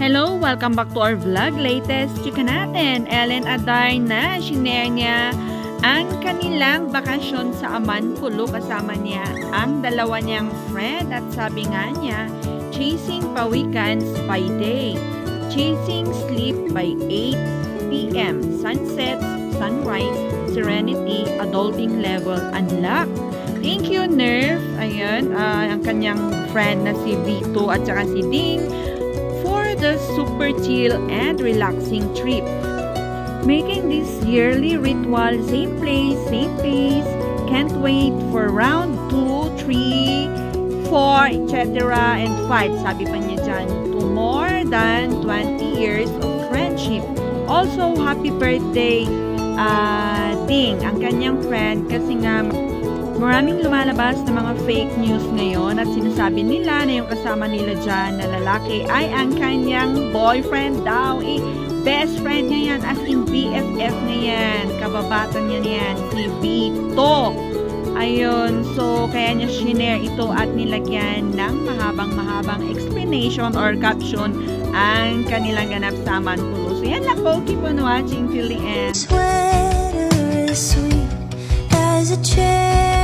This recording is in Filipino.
Hello! Welcome back to our vlog. Latest chika natin. Ellen Aday na shinare niya ang kanilang bakasyon sa Amanpulo kasama niya ang dalawa niyang friend at sabi nga niya, chasing pawikans by day, chasing sleep by 8 p.m. Sunsets, sunrise, serenity, adulting level, unlock. Thank you, Nerve. Ayan, ah, ang kanyang friend na si Vito at saka si Ding for the super chill and relaxing trip. Making this yearly ritual same place, same pace. Can't wait for round 2, 3, 4, etc. and 5. Sabi pa niya dyan, to more than 20 years of friendship. Also, happy birthday, ah, Ding, ang kanyang friend, kasi nga Maraming lumalabas na mga fake news ngayon at sinasabi nila na yung kasama nila dyan na lalaki ay ang kanyang boyfriend daw. Eh, best friend niya yan as in BFF niya yan. Kababatan niya yan, si Vito. Ayun, so kaya niya shinare ito at nilagyan ng mahabang-mahabang explanation or caption ang kanilang ganap sa Manpulo. So yan lang po, keep on watching till the end. Sweater is sweet as a cherry.